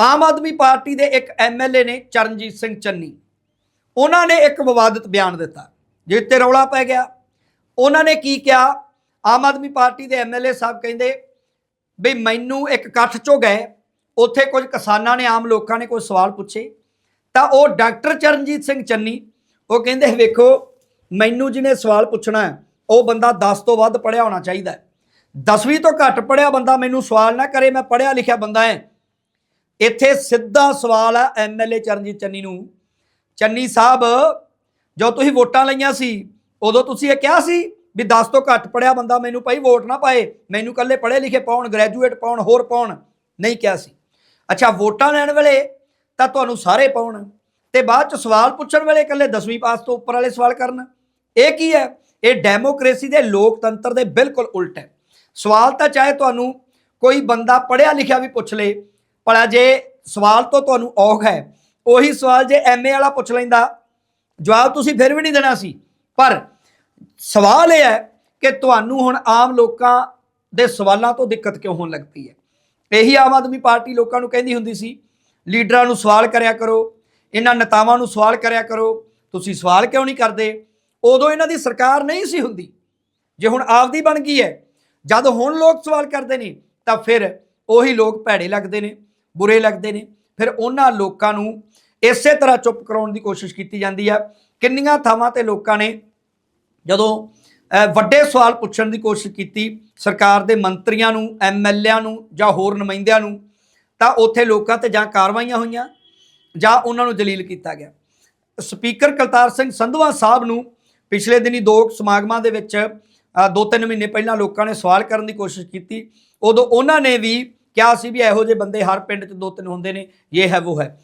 Aam Aadmi party ਦੇ ਇੱਕ MLA ਨੇ ਚਰਨਜੀਤ ਸਿੰਘ ਚੰਨੀ। ਉਹਨਾਂ ਨੇ ਇੱਕ ਵਿਵਾਦਿਤ ਬਿਆਨ ਦਿੱਤਾ, ਜਿਸ ਤੇ ਰੌਲਾ ਪੈ ਗਿਆ। ਉਹਨਾਂ ਨੇ ਕੀ ਕਿਹਾ? ਆਮ ਆਦਮੀ ਪਾਰਟੀ ਦੇ ਐਮਐਲਏ ਸਾਹਿਬ ਕਹਿੰਦੇ ਵੀ ਮੈਨੂੰ ਇੱਕ ਇਕੱਠ ਚੋਂ ਗਏ, ਉੱਥੇ ਕੁਝ ਕਿਸਾਨਾਂ ਨੇ, ਆਮ ਲੋਕਾਂ ਨੇ ਕੋਈ ਸਵਾਲ ਪੁੱਛੇ। ਤਾਂ ਉਹ ਡਾਕਟਰ ਚਰਨਜੀਤ ਸਿੰਘ ਚੰਨੀ, ਉਹ ਕਹਿੰਦੇ, ਵੇਖੋ, ਮੈਨੂੰ ਜਿਹਨੇ ਸਵਾਲ ਪੁੱਛਣਾ ਹੈ, ਉਹ ਬੰਦਾ 10 ਤੋਂ ਵੱਧ ਪੜਿਆ ਹੋਣਾ ਚਾਹੀਦਾ ਹੈ। 10ਵੀਂ ਤੋਂ ਘੱਟ ਪੜਿਆ ਬੰਦਾ ਮੈਨੂੰ ਸਵਾਲ ਨਾ ਕਰੇ, ਮੈਂ ਪੜਿਆ ਲਿਖਿਆ ਬੰਦਾ ਹਾਂ। ਇੱਥੇ ਸਿੱਧਾ ਸਵਾਲ ਹੈ ਐਮਐਲਏ ਚਰਨਜੀਤ ਚੰਨੀ ਨੂੰ। ਚੰਨੀ ਸਾਹਿਬ ਜੋ ਤੁਸੀਂ ਵੋਟਾਂ ਲਈਆਂ ਸੀ, ਉਦੋਂ ਤੁਸੀਂ ਇਹ ਕਿਹਾ ਸੀ ਵੀ 10 ਤੋਂ ਘੱਟ ਪੜਿਆ ਬੰਦਾ ਮੈਨੂੰ ਭਾਈ ਵੋਟ ਨਾ ਪਾਏ, ਮੈਨੂੰ ਕੱਲੇ ਪੜ੍ਹੇ ਲਿਖੇ ਪਾਉਣ ਗ੍ਰੈਜੂਏਟ ਪਾਉਣ, ਹੋਰ ਪਾਉਣ, ਨਹੀਂ ਕਿਹਾ ਸੀ। ਅੱਛਾ, ਵੋਟਾਂ ਲੈਣ ਵੇਲੇ ਤਾਂ ਤੁਹਾਨੂੰ ਸਾਰੇ ਪਾਉਣ, ਤੇ ਬਾਅਦ ਚ ਸਵਾਲ ਪੁੱਛਣ ਵੇਲੇ ਕੱਲੇ 10ਵੀਂ ਪਾਸ ਤੋਂ ਉੱਪਰ ਵਾਲੇ ਸਵਾਲ ਕਰਨ। ਇਹ ਕੀ ਹੈ? ਇਹ ਡੈਮੋਕ੍ਰੇਸੀ ਦੇ ਲੋਕਤੰਤਰ ਦੇ ਬਿਲਕੁਲ ਉਲਟ ਹੈ। ਸਵਾਲ ਤਾਂ ਚਾਹੇ ਤੁਹਾਨੂੰ ਕੋਈ ਬੰਦਾ ਪੜ੍ਹਿਆ ਲਿਖਿਆ ਵੀ ਪੁੱਛ ਲੇ ਭਲਾ ਜੇ ਸਵਾਲ ਤੋਂ ਤੁਹਾਨੂੰ ਔਖ ਹੈ, ਉਹੀ ਸਵਾਲ ਜੇ ਐਮਏ ਵਾਲਾ ਪੁੱਛ ਲੈਂਦਾ, ਜਵਾਬ ਤੁਸੀਂ ਫਿਰ ਵੀ ਨਹੀਂ ਦੇਣਾ ਸੀ। ਪਰ ਸਵਾਲ ਇਹ ਹੈ ਕਿ ਤੁਹਾਨੂੰ ਹੁਣ ਆਮ ਲੋਕਾਂ ਦੇ ਸਵਾਲਾਂ ਤੋਂ ਦਿੱਕਤ ਕਿਉਂ ਹੋਣ ਲੱਗ ਪਈ ਹੈ? ਇਹੀ ਆਮ ਆਦਮੀ ਪਾਰਟੀ ਲੋਕਾਂ ਨੂੰ ਕਹਿੰਦੀ ਹੁੰਦੀ ਸੀ, ਲੀਡਰਾਂ ਨੂੰ ਸਵਾਲ ਕਰਿਆ ਕਰੋ, ਇਹਨਾਂ ਨੇਤਾਵਾਂ ਨੂੰ ਸਵਾਲ ਕਰਿਆ ਕਰੋ, ਤੁਸੀਂ ਸਵਾਲ ਕਿਉਂ ਨਹੀਂ ਕਰਦੇ? ਉਦੋਂ ਇਹਨਾਂ ਦੀ ਸਰਕਾਰ ਨਹੀਂ ਸੀ ਹੁੰਦੀ। ਜੇ ਹੁਣ ਆਪਦੀ ਬਣ ਗਈ ਹੈ, ਜਦ ਹੁਣ ਲੋਕ ਸਵਾਲ ਕਰਦੇ ਨੇ, ਤਾਂ ਫਿਰ ਉਹੀ ਲੋਕ ਭੈੜੇ ਲੱਗਦੇ ਨੇ। ਬੁਰੇ ਲੱਗਦੇ ਨੇ। ਫਿਰ ਉਹਨਾਂ ਲੋਕਾਂ ਨੂੰ ਇਸੇ ਤਰ੍ਹਾਂ ਚੁੱਪ ਕਰਾਉਣ ਦੀ ਕੋਸ਼ਿਸ਼ ਕੀਤੀ ਜਾਂਦੀ ਹੈ ਕਿੰਨੀਆਂ ਥਾਵਾਂ ਤੇ ਲੋਕਾਂ ਨੇ ਜਦੋਂ ਵੱਡੇ ਸਵਾਲ ਪੁੱਛਣ ਦੀ ਕੋਸ਼ਿਸ਼ ਕੀਤੀ, ਸਰਕਾਰ ਦੇ ਮੰਤਰੀਆਂ ਨੂੰ ਐਮਐਲਏਆਂ ਨੂੰ ਜਾਂ ਹੋਰ ਨੁਮਾਇੰਦਿਆਂ ਨੂੰ, ਤਾਂ ਉੱਥੇ ਲੋਕਾਂ ਤੇ ਜਾਂ ਕਾਰਵਾਈਆਂ ਹੋਈਆਂ ਜਾਂ ਉਹਨਾਂ ਨੂੰ ਜਲੀਲ ਕੀਤਾ ਗਿਆ। ਸਪੀਕਰ ਕਲਤਾਰ ਸਿੰਘ ਸੰਧਵਾ ਸਾਹਿਬ ਨੂੰ ਪਿਛਲੇ ਦਿਨੀ ਦੋ ਸਮਾਗਮਾਂ ਦੇ ਵਿੱਚ ਦੋ ਤਿੰਨ ਮਹੀਨੇ ਪਹਿਲਾਂ ਲੋਕਾਂ ਨੇ ਸਵਾਲ ਕਰਨ ਦੀ ਕੋਸ਼ਿਸ਼ ਕੀਤੀ। ਉਦੋਂ ਉਹਨਾਂ ਨੇ ਵੀ ਕਿਹਾ ਸੀ ਵੀ ਇਹੋ ਜਿਹੇ ਬੰਦੇ ਹਰ ਪਿੰਡ 'ਚ ਦੋ ਤਿੰਨ ਹੁੰਦੇ ਨੇ, ਇਹ ਹੈ, ਉਹ ਹੈ।